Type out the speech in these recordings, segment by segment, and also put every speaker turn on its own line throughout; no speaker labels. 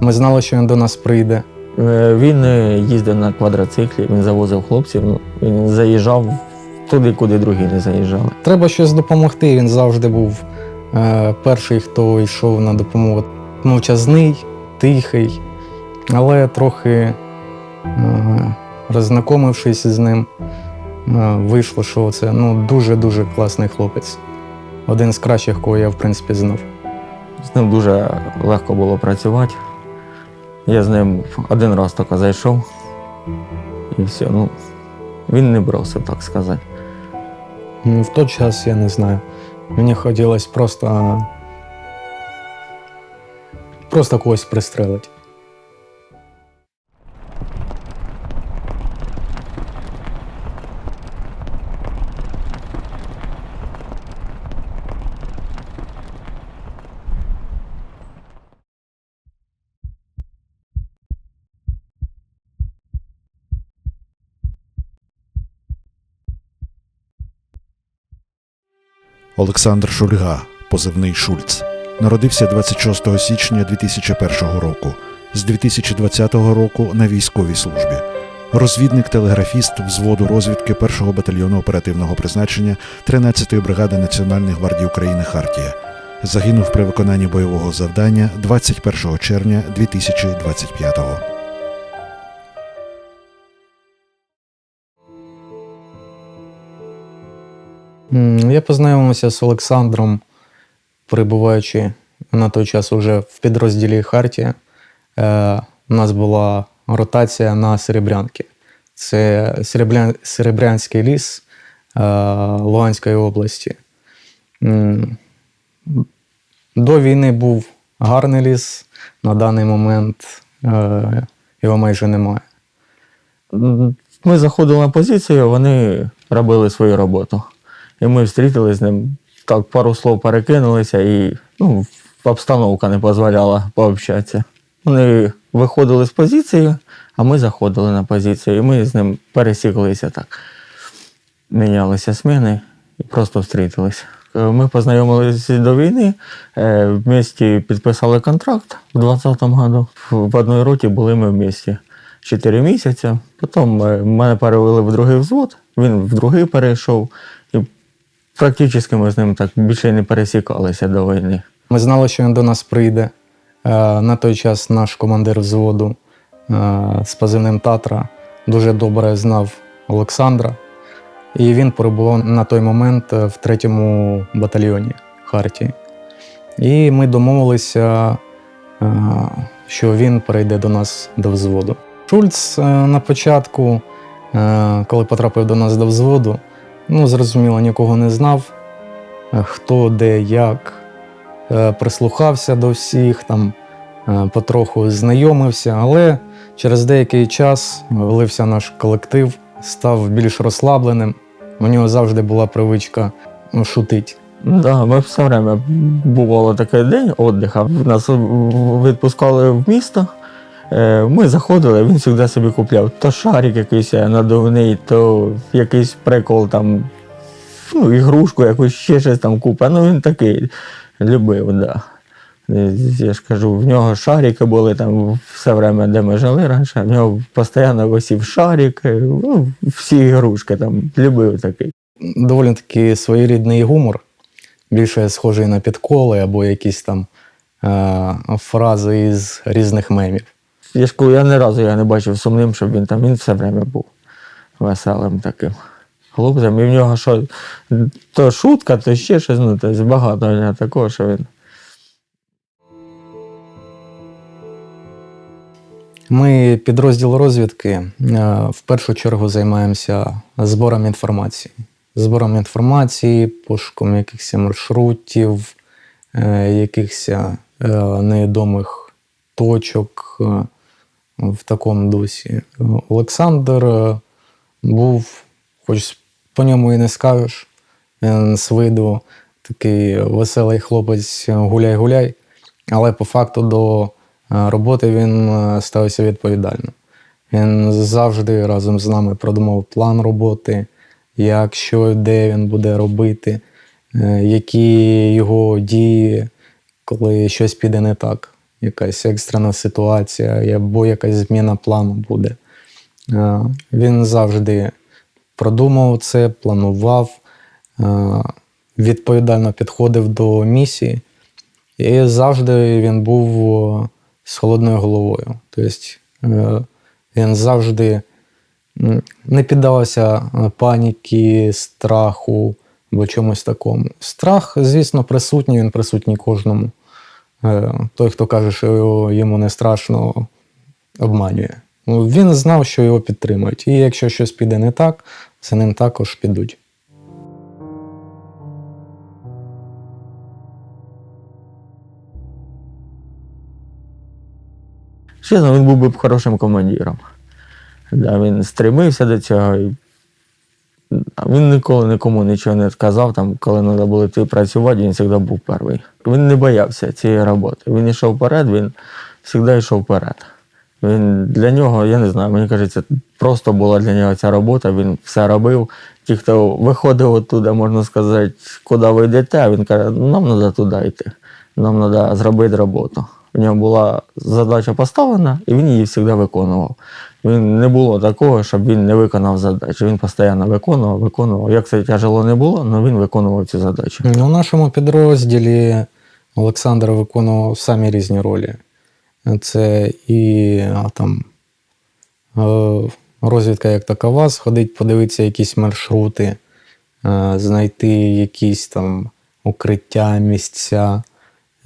Ми знали, що він до нас прийде.
Е, Він е, їздив на квадроциклі, він завозив хлопців, ну, він заїжджав туди, куди другі не заїжджали.
Треба щось допомогти. Він завжди був е, перший, хто йшов на допомогу. Мовчазний, тихий, але трохи роззнакомившись з ним, вийшло, що це ну, дуже-дуже класний хлопець. Один з кращих, кого я, в принципі, знав.
З ним дуже легко було працювати. Я з ним один раз тільки зайшов і все. Ну, він не брався, так сказати.
Ну, в той час я не знаю. Мені хотілося просто. Просто когось пристрелити.
Олександр Шульга, позивний Шульц, народився 26 січня 2001 року. З 2020 року на військовій службі. Розвідник-телеграфіст взводу розвідки 1-го батальйону оперативного призначення 13-ї бригади Національної гвардії України Хартія. Загинув при виконанні бойового завдання 21 червня 2025-го.
М, Я познайомився з Олександром, перебуваючи на той час уже в підрозділі Хартія. Е, у нас була ротація на Серебрянки. Це Серебрян, Серебрянський ліс е, Луганської області. До війни був гарний ліс. На даний момент е, його майже немає.
Ми заходили на позицію, вони робили свою роботу. І ми зустрілися з ним, так пару слов перекинулися, і ну, обстановка не дозволяла пообщатися. Вони виходили з позиції, а ми заходили на позицію, і ми з ним пересіклися так. Мінялися зміни і просто зустрілися. Е, Ми познайомилися до війни, е, в місті підписали контракт у 2020 году. В одній роті були ми в місті 4 місяці. Потім е, мене перевели в другий взвод, він в другий перейшов. Практично ми з ним так більше не пересікалися до війни.
Ми знали, що він до нас прийде. Е, На той час наш командир взводу е, з позивним Татра дуже добре знав Олександра. І він перебував на той момент е, в третьому батальйоні Хартії. І ми домовилися, що він перейде до нас до взводу. Шульц на початку, коли потрапив до нас до взводу, ну, зрозуміло, нікого не знав, е, хто, де, як е, прислухався до всіх, там е, потроху знайомився, але через деякий час влився наш колектив, став більш розслабленим. У нього завжди була привичка ну, шутити.
Да, ми все время бувало такий день віддиха. Нас відпускали в місто. Е, Ми заходили, він завжди собі купляв то шарик якийсь надувний, то якийсь прикол там, ну, ігрушку, якусь ще щось там купа. Ну він такий любив, да. Е, Я ж кажу, в нього шарики були там все время, де ми жили раніше, в нього постійно висів шарик, е, ну, всі ігрушки там любив такий.
Доволі таки своєрідний гумор, більше схожий на підколи або якісь там е, фрази із різних мемів.
Я ж я ні разу я не бачив сумним, щоб він там він все время був веселим таким хлопцем. І в нього що, то шутка, то ще щось, ну, тобто багато в такого, що він.
Ми підрозділ розвідки е, в першу чергу займаємося збором інформації. Збором інформації, пошуком якихось маршрутів, е, якихось е, невідомих точок в такому дусі. Олександр е, був, хоч по ньому і не скажеш, він з виду такий веселий хлопець гуляй-гуляй, але по факту до е, роботи він е, ставився відповідально. Він завжди разом з нами продумав план роботи, як що, де він буде робити, які його дії, коли щось піде не так. Якась екстрена ситуація або якась зміна плану буде. Е, Він завжди продумав це, планував, е, відповідально підходив до місії, і завжди він був з холодною головою. Тобто е, він завжди не піддавався паніки, страху або чомусь такому. Страх, звісно, присутній, він присутній кожному. Е, Той, хто каже, що йому не страшно, обманює. Ну, Він знав, що його підтримують. І якщо щось піде не так, за ним також підуть.
Чесно, він був би хорошим командиром. Да, він стремився до цього. І... Він ніколи нікому нічого не сказав, там, коли треба було йти працювати, він завжди був перший. Він не боявся цієї роботи. Він йшов вперед, він завжди йшов вперед. Він для нього, я не знаю, мені кажеться, просто була для нього ця робота, він все робив. Ті, хто виходив оттуда, можна сказати, куди ви йдете, він каже, «Ну, нам треба туди йти, нам треба зробити роботу. У нього була задача поставлена, і він її завжди виконував. Він не було такого, щоб він не виконав задачу. Він постійно виконував, виконував. Як це тяжело не було, але він виконував цю задачу.
У нашому підрозділі Олександр виконував самі різні ролі. Це і там е, розвідка як такова, сходить, подивитися якісь маршрути, е, знайти якісь там укриття, місця.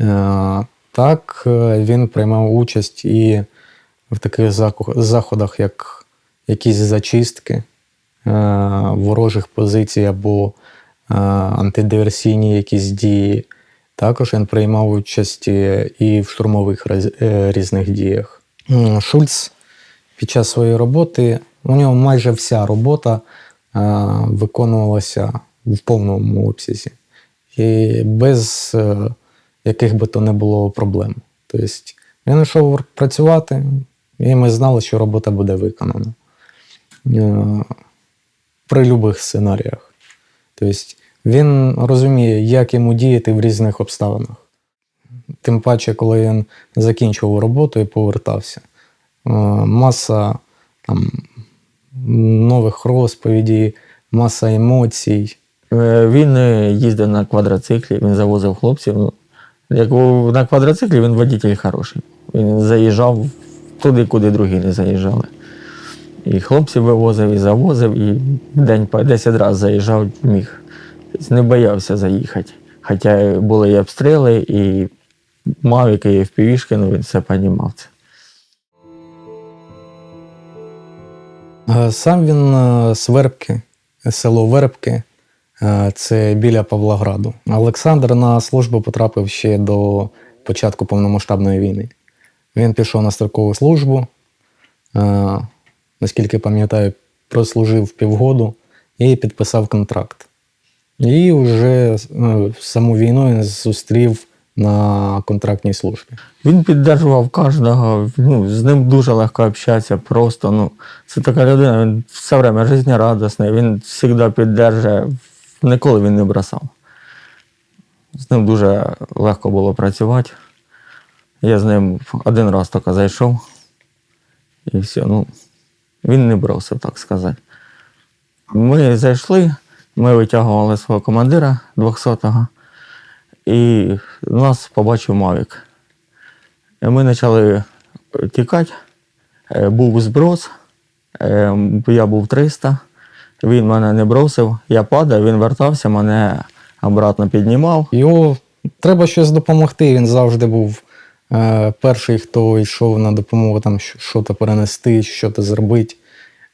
Е, Так, він приймав участь і в таких заходах, як якісь зачистки е, ворожих позицій або е, антидиверсійні якісь дії. Також він приймав участь е, і в штурмових різних діях. Шульц під час своєї роботи, у нього майже вся робота виконувалася в повному обсязі. І без яких би то не було проблем. Тобто він йшов працювати, і ми знали, що робота буде виконана. Е, При будь-яких сценаріях. Тобто він розуміє, як йому діяти в різних обставинах. Тим паче, коли він закінчував роботу і повертався. Е, Маса там, нових розповідей, маса емоцій.
Е, Він їздив на квадроциклі, він завозив хлопців. Ну, як на квадроциклі він водитель хороший. Він заїжджав туди, куди другі не заїжджали. І хлопців вивозив, і завозив, і день по 10 разів заїжджав, міг. Тобто не боявся заїхати. Хоча були і обстріли, і мавіки, і впівішки, ну він все. Це.
Е, Сам він е, з Вербки, село Вербки, е, це біля Павлограду. Олександр на службу потрапив ще до початку повномасштабної війни. Він пішов на строкову службу, е, наскільки пам'ятаю, прослужив півгоду і підписав контракт. І вже е, саму війну він зустрів на контрактній службі.
Він піддержував кожного, ну, з ним дуже легко общатися, просто. Ну, це така людина, він все время життєрадісний, він завжди піддержує, ніколи він не бросав. З ним дуже легко було працювати. Я з ним один раз тільки зайшов, і все. Ну, він не бросив, так сказати. Ми зайшли, ми витягували свого командира 200-го, і нас побачив Мавік. І Ми почали тікати. Е, Був зброс, е, я був 300, він мене не бросив, я падав, він вертався, мене обратно піднімав.
Його треба щось допомогти. Він завжди був перший, хто йшов на допомогу там щ- що-то перенести, що-то зробити,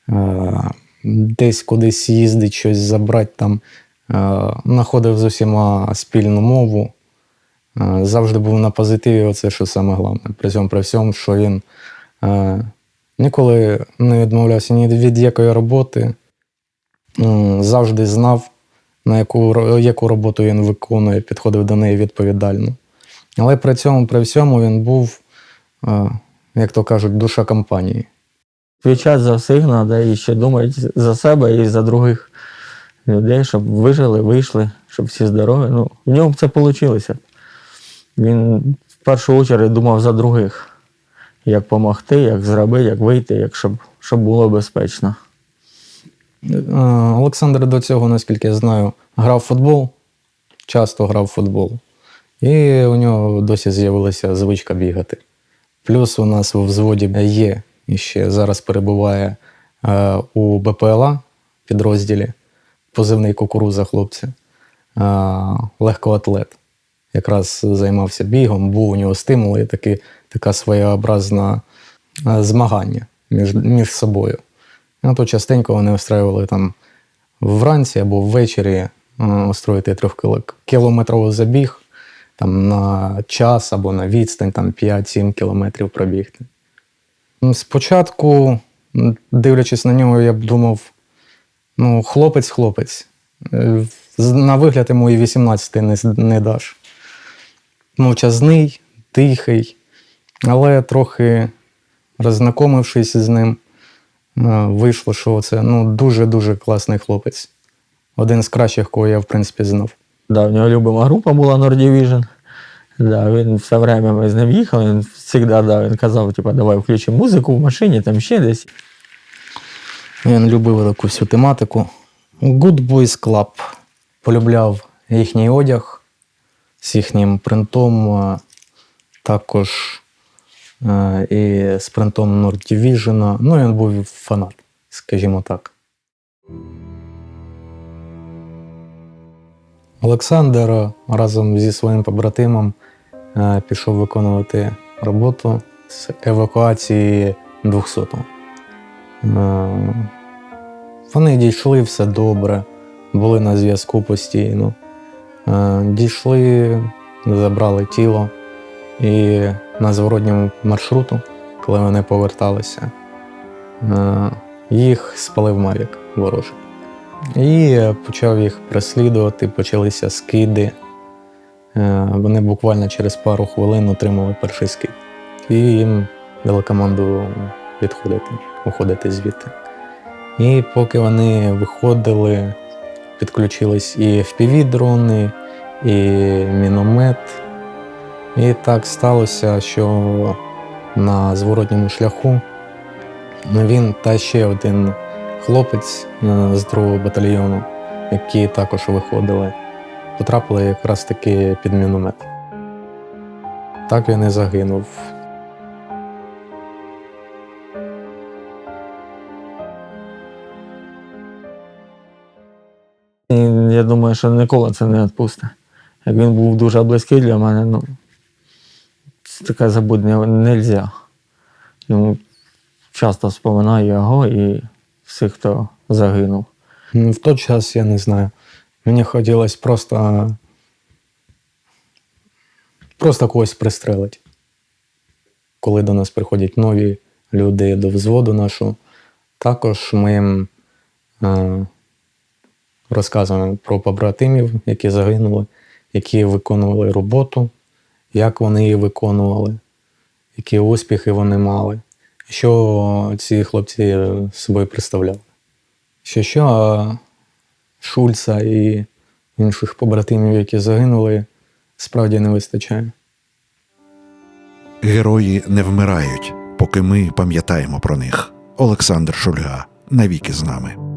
е, десь кудись їздить, щось забрати там. Е, знаходив з усіма спільну мову. Е, завжди був на позитиві, оце що саме головне. При цьому при всьому, що він е, ніколи не відмовлявся ні від якої роботи, завжди знав, на яку, яку роботу він виконує, підходив до неї відповідально. Але при цьому, при всьому, він був, е, як то кажуть, душа компанії.
Відвічати за всіх треба і ще думати за себе і за других людей, щоб вижили, вийшли, щоб всі здорові. Ну, в ньому це вийшло. Він в першу чергу думав за других, як допомогти, як зробити, як вийти, як щоб, щоб було безпечно.
Е, Олександр до цього, наскільки я знаю, грав в футбол, часто грав в футбол. І у нього досі з'явилася звичка бігати. Плюс у нас в взводі є і ще зараз перебуває е, у БПЛА підрозділі, позивний кукуруза хлопця, е, легкоатлет. Якраз займався бігом, був у нього стимул і таки, така своєобразна е, змагання між, між собою. Ну, то частенько вони устраювали там вранці або ввечері устроїти трьохкілометровий забіг там, на час або на відстань там, 5-7 кілометрів пробігти. Ну, Спочатку, дивлячись на нього, я б думав, ну, хлопець-хлопець. Е, На вигляд йому і 18 не, не даш. Мовчазний, тихий, але трохи роззнакомившись з ним, е, вийшло, що це ну, дуже-дуже класний хлопець. Один з кращих, кого я, в принципі, знав.
Да, в нього любима група була Nord Division. Да, він все время ми з ним їхали, він завжди да, він казав, типу, давай включимо музику в машині, там ще десь.
Він любив таку всю тематику. Good Boys Club. Полюбляв їхній одяг з їхнім принтом, також і з принтом Nord Division. Ну, він був фанат, скажімо так. Олександр е, разом зі своїм побратимом е, пішов виконувати роботу з евакуації 200-го. Е, Вони дійшли все добре, були на зв'язку постійно. Дійшли, забрали тіло і на зворотньому маршруту, коли вони поверталися, їх спалив Мавік ворожий. І почав їх переслідувати, почалися скиди. Е, Вони буквально через пару хвилин отримали перший скид. І їм дали команду відходити, уходити звідти. І поки вони виходили, підключились і FPV-дрони, і міномет. І так сталося, що на зворотньому шляху він та ще один хлопець з другого батальйону, які також виходили, потрапили якраз таки під міномет. Так він і загинув.
Я думаю, що ніколи це не відпусте. Як він був дуже близький для мене, ну це таке забути не можна. Йому часто вспоминаю його і всіх, хто загинув.
Ну, В той час я не знаю. Мені хотілося просто. Просто когось пристрелити. Коли до нас приходять нові люди до взводу нашу, також ми їм е, розказуємо про побратимів, які загинули, які виконували роботу, як вони її виконували, які успіхи вони мали, що ці хлопці собою представляли. Що що, а Шульца і інших побратимів, які загинули, справді не вистачає.
Герої не вмирають, поки ми пам'ятаємо про них. Олександр Шульга навіки з нами.